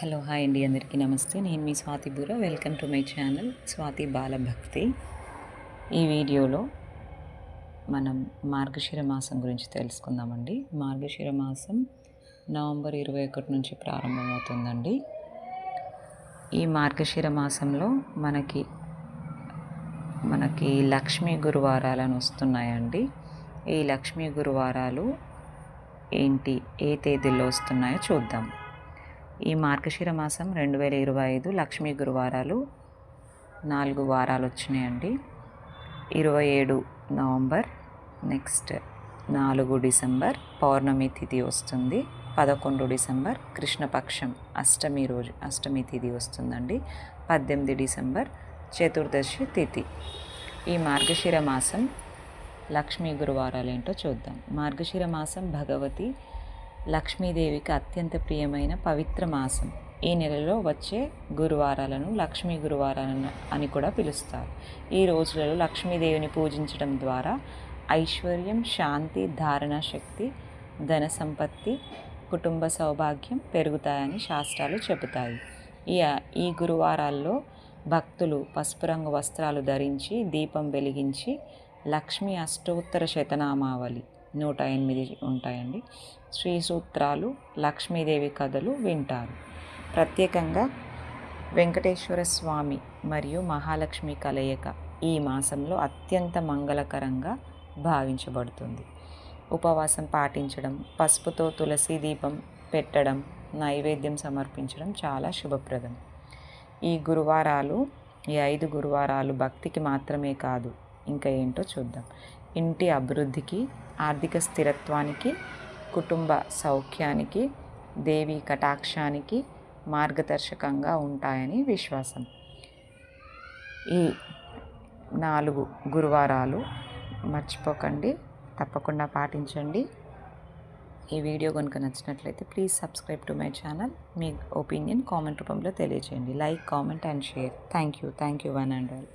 Hello hi అండి అందరికీ నమస్తే. నేను మీ Swathi Burra. Welcome to my channel Swathi Balabhakthi ఈ వీడియోలో మనం మార్గశిర మాసం గురించి తెలుసుకుందామండి. మార్గశిర మాసం నవంబర్ ఇరవై ఒకటి నుంచి ప్రారంభమవుతుందండి. ఈ మార్గశిర మాసంలో మనకి మనకి లక్ష్మీ గురువారాలను వస్తున్నాయండి. ఈ లక్ష్మీ గురువారాలు ఏంటి ఏ తేదీల్లో వస్తున్నాయో చూద్దాం. ఈ మార్గశిర మాసం రెండు వేల ఇరవై ఐదు లక్ష్మీ గురువారాలు నాలుగు వారాలు వచ్చినాయండి ఇరవై ఏడు నవంబర్ నెక్స్ట్ నాలుగు డిసెంబర్ పౌర్ణమి తిథి వస్తుంది. పదకొండు డిసెంబర్ కృష్ణపక్షం అష్టమి రోజు అష్టమి తిథి వస్తుందండి. పద్దెనిమిది డిసెంబర్ చతుర్దశి తిథి. ఈ మార్గశిర మాసం లక్ష్మీ గురువారాలు ఏంటో చూద్దాం. మార్గశిర మాసం భగవతి లక్ష్మీదేవికి అత్యంత ప్రియమైన పవిత్ర మాసం. ఈ నెలలో వచ్చే గురువారాలను లక్ష్మీ గురువారాలను అని కూడా పిలుస్తారు. ఈ రోజులలో లక్ష్మీదేవిని పూజించడం ద్వారా ఐశ్వర్యం శాంతి ధారణ శక్తి ధన సంపత్తి కుటుంబ సౌభాగ్యం పెరుగుతాయని శాస్త్రాలు చెబుతాయి. ఈ ఈ గురువారాల్లో భక్తులు పసుపు రంగు వస్త్రాలు ధరించి దీపం వెలిగించి లక్ష్మీ అష్టోత్తర శతనామావళి నూట ఎనిమిది ఉంటాయండి. శ్రీ సూత్రాలు లక్ష్మీదేవి కథలు వింటారు. ప్రత్యేకంగా వెంకటేశ్వర స్వామి మరియు మహాలక్ష్మి కలయిక ఈ మాసంలో అత్యంత మంగళకరంగా భావించబడుతుంది. ఉపవాసం పాటించడం పసుపుతో తులసి దీపం పెట్టడం నైవేద్యం సమర్పించడం చాలా శుభప్రదం. ఈ గురువారాలు ఈ ఐదు గురువారాలు భక్తికి మాత్రమే కాదు ఇంకా ఏంటో చూద్దాం. ఇంటి అభివృద్ధికి ఆర్థిక స్థిరత్వానికి కుటుంబ సౌఖ్యానికి దేవి కటాక్షానికి మార్గదర్శకంగా ఉంటాయని విశ్వాసం. ఈ నాలుగు గురువారాలు మర్చిపోకండి. తప్పకుండా పాటించండి. ఈ వీడియో కనుక నచ్చినట్లయితే please subscribe to my channel. Me opinion comment రూపంలో తెలియజేయండి like comment and share. Thank you. Thank you one and all.